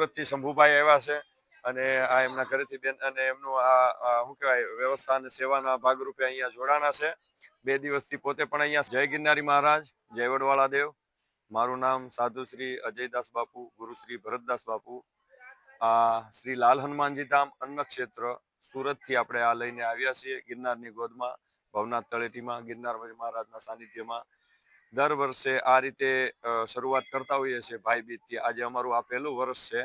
સુરતથી શંભુભાઈ આવ્યા છે અને આ એમના ઘરેથી બેન અને એમનું આ શું કહેવાય, વ્યવસ્થા અને સેવાના ભાગરૂપે અહીંયા જોડાણા છે. બે દિવસથી પોતે પણ અહીંયા જય ગિરનારી મહારાજ, જય વડવાળા દેવ. મારું નામ સાધુ શ્રી અજયદાસ બાપુ, ગુરુ શ્રી ભરતદાસ બાપુ. આ શ્રી લાલ હનુમાનજી ધામ અન્ન ક્ષેત્ર સુરતથી આપણે આ લઈને આવ્યા છીએ ગિરનારની ગોદમાં, ભવનાથ તળેટીમાં, ગિરનાર મહારાજના સાનિધ્યમાં. દર વર્ષે આ રીતે શરૂઆત કરતા હોઈએ છીએ ભાઈબીજ બીજથી આજે અમારું આ પહેલું વર્ષ છે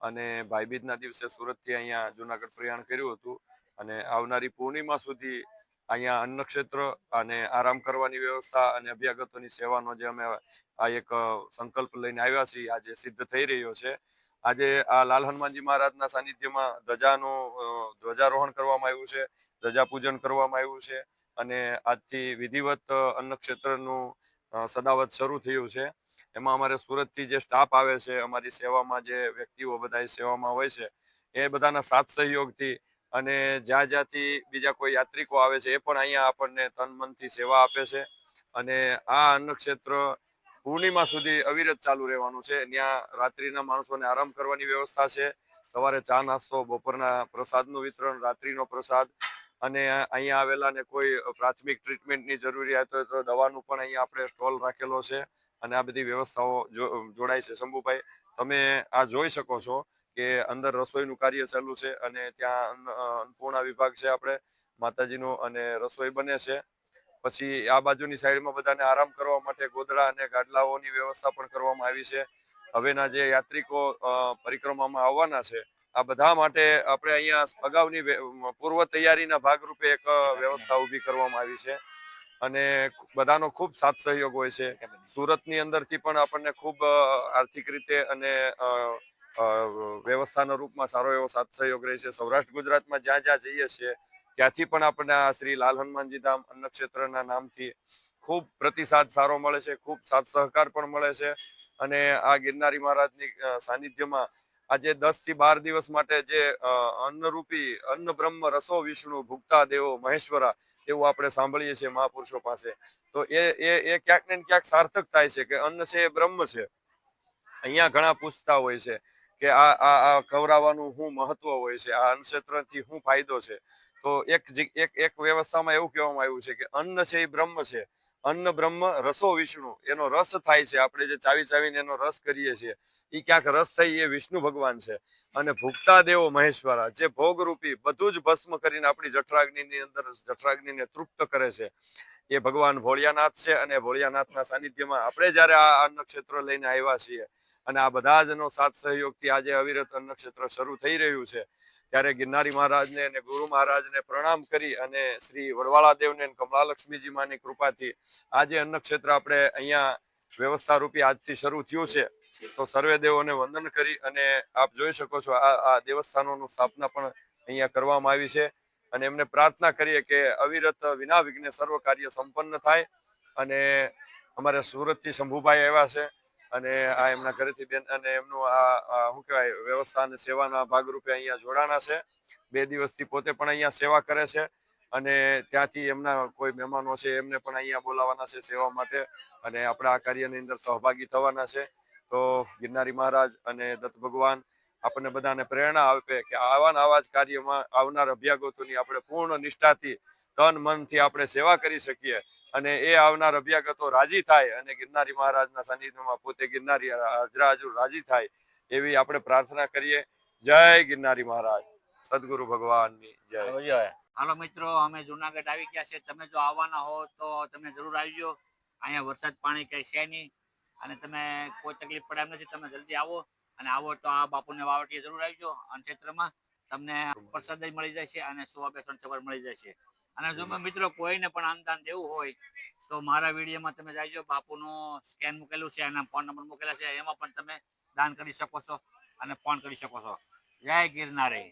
અને ભાઈબીજના દિવસે સુરતથી અહીંયા જુનાગઢ પ્રયાણ કર્યું હતું અને આવનારી પૂર્ણિમા સુધી અહીંયા અન્નક્ષેત્ર અને આરામ કરવાની વ્યવસ્થા અને અભ્યાગતોની સેવાનો જે અમે આ એક સંકલ્પ લઈને આવ્યા છીએ આજે સિદ્ધ થઈ રહ્યો છે. આજે આ લાલ હનુમાનજી મહારાજના સાનિધ્યમાં ધજાનું ધ્વજારોહણ કરવામાં આવ્યું છે ધજા પૂજન કરવામાં આવ્યું છે અને આજથી વિધિવત અ, અન્ન ક્ષેત્રનું અ, સદાવત શરૂ થયું છે. એમાં અમારે સુરતથી જે સ્ટાફ આવે છે, અમારી સેવામાં જે વ્યક્તિઓ બધા સેવામાં હોય છે, એ બધાના સાથ સહયોગથી અને જ્યાં જ્યાંથી બીજા કોઈ યાત્રિકો આવે છે, એ પણ અહીંયા આપણને તન મનથી સેવા આપે છે. અને આ અન્ન ક્ષેત્ર પૂર્ણિમા સુધી અવિરત ચાલુ રહેવાનું છે. ત્યાં રાત્રિના માણસોને આરામ કરવાની વ્યવસ્થા છે. સવારે ચા નાસ્તો, બપોરના પ્રસાદનું વિતરણ, રાત્રિનો પ્રસાદ અને અહીંયા આવેલાને કોઈ પ્રાથમિક ટ્રીટમેન્ટની જરૂરિયાત હોય તો દવાનું પણ અહીંયા આપણે સ્ટોલ રાખેલો છે અને આ બધી વ્યવસ્થાઓ જોડાય છે. શંભુભાઈ, તમે આ જોઈ શકો છો કે અંદર રસોઈનું કાર્ય ચાલુ છે અને ત્યાં અન્નપૂર્ણા વિભાગ છે આપણે, માતાજીનો અને રસોઈ બને છે. પછી આ બાજુની સાઈડમાં બધાને આરામ કરવા માટે ગોદડા અને ગાડલાઓની વ્યવસ્થા પણ કરવામાં આવી છે. હવેના જે યાત્રિકો પરિક્રમામાં આવવાના છે આ બધા માટે આપણે અહીંયા અગાઉની પૂર્વ તૈયારીના ભાગરૂપે એક વ્યવસ્થા ઊભી કરવામાં આવી છે. અને બધાનો ખૂબ સાથ સહયોગ હોય છે. સુરતની અંદરથી પણ આપણને ખૂબ આર્થિક રીતે અને વ્યવસ્થાના રૂપમાં સારો એવો સાથ સહયોગ રહે છે. સૌરાષ્ટ્ર ગુજરાતમાં જ્યાં જ્યાં જઈએ છીએ, ત્યાંથી પણ આપણને આ શ્રી લાલ હનુમાનજી ધામ અન્નક્ષેત્રના નામથી ખૂબ પ્રતિસાદ સારો મળે છે, ખૂબ સાથ સહકાર પણ મળે છે. અને આ ગિરનારી મહારાજની સાનિધ્યમાં આજે દસથી બાર દિવસ માટે જે અન્નરૂપી અન્ન બ્રહ્મ રસો વિષ્ણુ ભુક્તા દેવો મહેશ્વરા એવું આપણે સાંભળીએ છીએ મહાપુરુષો પાસે. તો એ એ એ ક્યાંક ને ક્યાંક સાર્થક થાય છે કે અન્ન છે એ બ્રહ્મ છે. અહીંયા ઘણા પૂછતા હોય છે કે આ આ આ ખવડાવવાનું શું મહત્વ હોય છે? આ અન્નક્ષેત્રથી શું ફાયદો છે? તો એક એક એક વ્યવસ્થામાં એવું કહેવામાં આવ્યું છે કે અન્ન છે એ બ્રહ્મ છે. અન્ન, બ્રહ્મ, રસો, વિષ્ણુ. એનો રસ થાય છે. આપણે જે ચાવી ચાવીને એનો રસ કરીએ છીએ એ ક્યાંક રસ થઈ એ વિષ્ણુ ભગવાન છે. અને ભૂખતા દેવો મહેશ્વરા, જે ભોગરૂપી, બધું જ ભસ્મ કરીને આપણી જઠરાગ્નિની અંદર, જઠરાગ્નિને તૃપ્ત કરે છે. એ ભગવાન ભોળિયાનાથ છે અને ભોળિયાનાથના સાનિધ્યમાં આપણે જ્યારે આ અન્ન ક્ષેત્ર લઈને આવ્યા છીએ અને આ બધા જનો સાથ સહયોગથી આજે અવિરત ક્ષેત્ર શરૂ થઈ રહ્યું છે. ત્યારે ગિરનારી મહારાજને અને ગુરુ મહારાજને પ્રણામ કરી અને શ્રી વડવાળા દેવને કમલાલક્ષ્મીજી માની કૃપાથી આજે ક્ષેત્ર આપણે અહીંયા વ્યવસ્થા રૂપી આજથી શરૂ થયું છે. તો સર્વે દેવોને વંદન કરી અને આપ જોઈ શકો છો આ આ દેવસ્થાનોનું સ્થાપના પણ અહીંયા કરવામાં આવી છે. અને એમને પ્રાર્થના કરીએ કે અવિરત વિના વિઘ્ને સર્વ કાર્ય સંપન્ન થાય. અને અમારે સુરતથી શંભુભાઈ આવ્યા છે. અને આ એમના ઘરેથી બેન, અને એમનું આ શું કહેવાય વ્યવસ્થા અને સેવાના ભાગરૂપે અહીંયા જોડાણા છે. બે દિવસથી પોતે પણ અહીંયા સેવા કરે છે અને ત્યાંથી એમના કોઈ મહેમાનો છે, એમને પણ અહીંયા બોલાવવાના છે સેવા માટે અને આપણા આ કાર્યની અંદર સહભાગી થવાના છે. તો ગિરનારી મહારાજ અને દત્ત ભગવાન આપણને બધાને પ્રેરણા આપે કે આવા આવા જ કાર્યમાં આવનાર અભ્યાગતોની આપણે પૂર્ણ નિષ્ઠાથી તન મનથી આપણે સેવા કરી શકીએ અને એ આવનાર અભ્યાગતો રાજી થાય અને ગિરનારી મહારાજના સાનિધ્યમાં પોતે ગિરનારી હાજરા રાજી થાય એવી આપણે પ્રાર્થના કરીએ. જય ગિરનારી મહારાજ. સદગુરુ ભગવાનની જય. હાલો મિત્રો, અમે જુનાગઢ આવી ગયા છે તમે જો આવવાના હો તો તમે જરૂર આવજો. અહીંયા વરસાદ પાણી કઈ છે નહીં અને તમે કોઈ તકલીફ પડે નથી, તમે જલ્દી આવો અને આવો તો આ બાપુને વાવટીએ જરૂર આવજો. અને ક્ષેત્રમાં તમને પ્રસાદ મળી મળી જશે અને સુવા બેસણ સવાર મળી જશે. અને જો મિત્રો કોઈને પણ અનુદાન દેવું હોય તો મારા વિડીયોમાં તમે જાજો બાપુનું સ્કેન મૂકેલું છે અને ફોન નંબર મૂકેલા છે એમાં પણ તમે દાન કરી શકો છો અને ફોન કરી શકો છો. જય ગિરનારી.